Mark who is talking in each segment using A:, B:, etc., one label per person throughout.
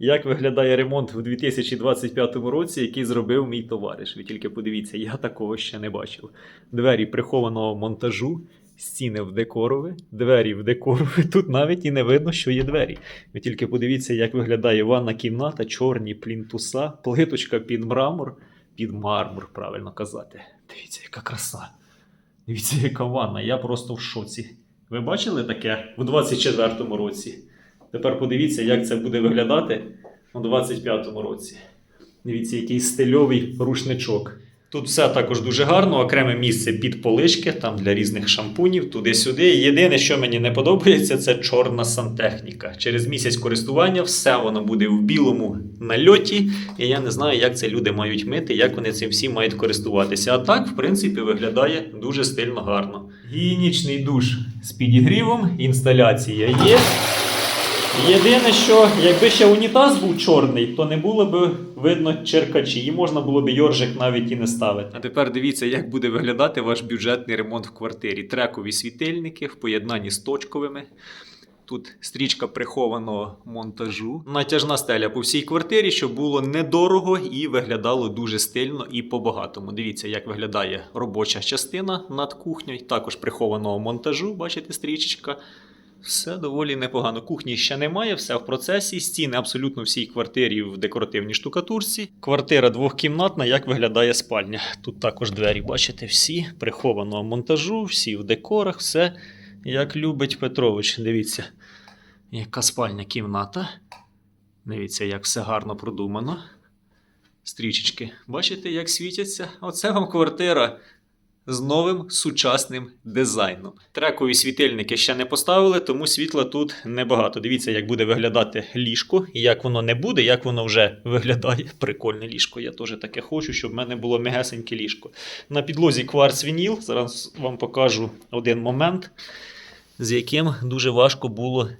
A: як виглядає ремонт у 2025 році, який зробив мій товариш. Ви тільки подивіться, я такого ще не бачив. Двері прихованого монтажу, стіни в декорові, двері в декорові. Тут навіть і не видно, що є двері. Ви тільки подивіться, як виглядає ванна кімната, чорні плінтуса, плиточка під мрамор, під мармур, правильно казати. Дивіться, яка краса. Дивіться, яка ванна. Я просто в шоці. Ви бачили таке у 24-му році? Тепер подивіться, як це буде виглядати у 25-му році. Дивіться, який стильовий рушничок. Тут все також дуже гарно, окреме місце під полички, там для різних шампунів, туди-сюди. Єдине, що мені не подобається, це чорна сантехніка. Через місяць користування все воно буде в білому нальоті, і я не знаю, як це люди мають мити, як вони цим всім мають користуватися. А так, в принципі, виглядає дуже стильно гарно. Гігієнічний душ з підігрівом, інсталяція є. Єдине, що якби ще унітаз був чорний, то не було б видно черкачі, і можна було б йоржик навіть і не ставити. А тепер дивіться, як буде виглядати ваш бюджетний ремонт в квартирі. Трекові світильники в поєднанні з точковими. Тут стрічка прихованого монтажу. Натяжна стеля по всій квартирі, щоб було недорого і виглядало дуже стильно і по-багатому. Дивіться, як виглядає робоча частина над кухнею, також прихованого монтажу. Бачите, стрічечка. Все доволі непогано. Кухні ще немає, все в процесі. Стіни абсолютно всій квартирі в декоративній штукатурці. Квартира двохкімнатна, як виглядає спальня. Тут також двері, бачите, всі прихованого монтажу, всі в декорах, все як любить Петрович. Дивіться, яка спальня кімната. Дивіться, як все гарно продумано. Стрічечки. Бачите, як світяться? Оце вам квартира з новим сучасним дизайном. Трекові світильники ще не поставили, тому світла тут небагато. Дивіться, як буде виглядати ліжко, і як воно не буде, як воно вже виглядає. Прикольне ліжко. Я теж таке хочу, щоб в мене було мегесеньке ліжко. На підлозі кварц вініл. Зараз вам покажу один момент, з яким дуже важко було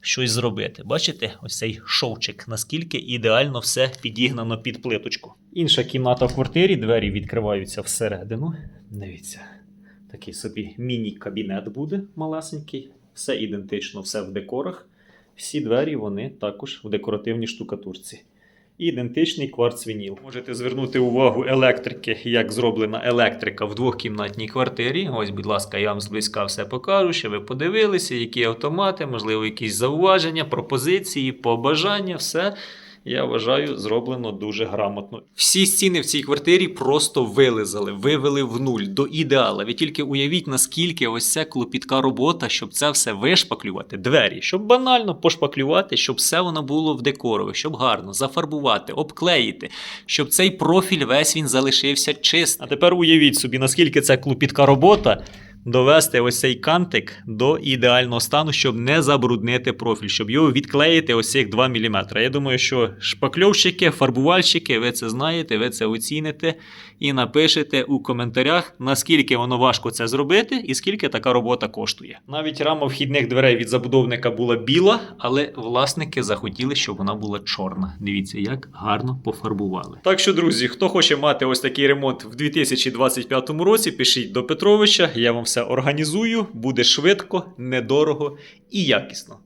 A: щось зробити. Бачите, ось цей шовчик, наскільки ідеально все підігнано під плиточку. Інша кімната в квартирі, двері відкриваються всередину. Дивіться, такий собі міні-кабінет буде малесенький. Все ідентично, все в декорах. Всі двері вони також в декоративній штукатурці. Ідентичний кварц вініл. Можете звернути увагу електрики, як зроблена електрика в двохкімнатній квартирі. Ось, будь ласка, я вам зблизька все покажу, що ви подивилися, які автомати, можливо, якісь зауваження, пропозиції, побажання, все. Я вважаю, зроблено дуже грамотно. Всі стіни в цій квартирі просто вилизали, вивели в нуль до ідеала. Ви тільки уявіть, наскільки ось ця клопітка робота, щоб це все вишпаклювати, двері, щоб банально пошпаклювати, щоб все воно було в декорові, щоб гарно зафарбувати, обклеїти, щоб цей профіль весь він залишився чистим. А тепер уявіть собі, наскільки це клопітка робота довести ось цей кантик до ідеального стану, щоб не забруднити профіль, щоб його відклеїти ось цих 2 мм. Я думаю, що шпакльовщики, фарбувальщики, ви це знаєте, ви це оціните і напишете у коментарях, наскільки воно важко це зробити і скільки така робота коштує. Навіть рама вхідних дверей від забудовника була біла, але власники захотіли, щоб вона була чорна. Дивіться, як гарно пофарбували. Так що, друзі, хто хоче мати ось такий ремонт в 2025 році, пишіть до Петровича, я вам все організую, буде швидко, недорого і якісно.